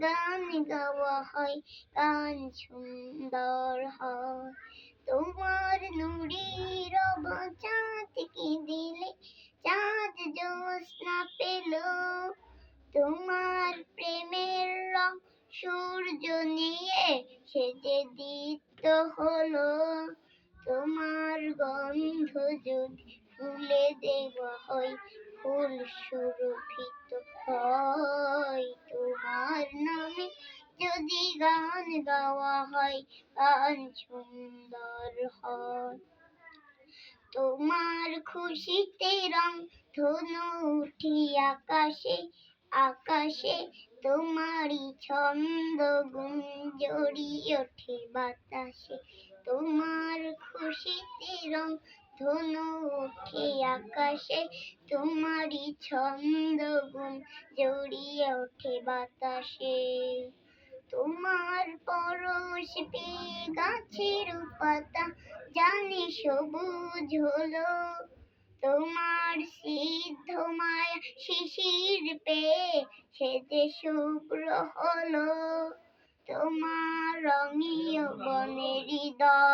গান গাওয়া হয়, গান সুন্দর হয়। তোমার নুরির চাঁদকে দিলে, চাঁদ জ্যোৎস্না পেল। তোমার প্রেমের রং সূর্য নিয়ে সেজে দীপ্ত হলো। তোমার গন্ধ যদি ফুলে দেওয়া হয়, ফুল সুরভিত হয়। নামে যদি গান গাওয়া হয়, গান সুন্দর হয়। তোমার খুশিতে রং ধনু উঠি আকাশে আকাশে তোমারই ছন্দ গুঞ্জরি ওঠে বাতাসে। তোমার খুশিতে রং ধনু ওঠে আকাশে, তোমারই ছন্দ গুণ জড়িয়ে ওঠে বাতাসে। তোমার পরশ পেয়ে গাছের পাতা, জানি সবুজ হলো। তোমার সিদ্ধ মায়া শিশির পেয়ে সেতে শুভ্র হলো। তোমার রঙীয় বনের হৃদয়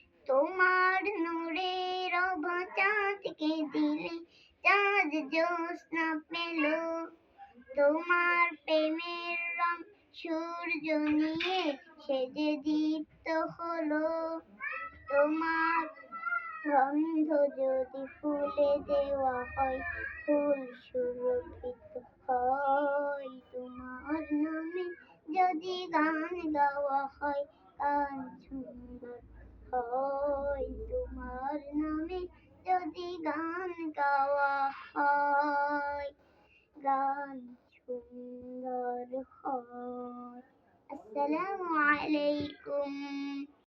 চাঁদ জ্যোৎস্না পেল। তোমার প্রেমের রং সূর্য নিয়ে সেজে দীপ্ত হলো। তোমার গন্ধ যদি ফুলে দেওয়া হয়, ফুল সুরভিত হয়। তোমার নামে যদি গান গাওয়া হয় গান গাওয়া হয় গান সুন্দর হয় আসসালামু আলাইকুম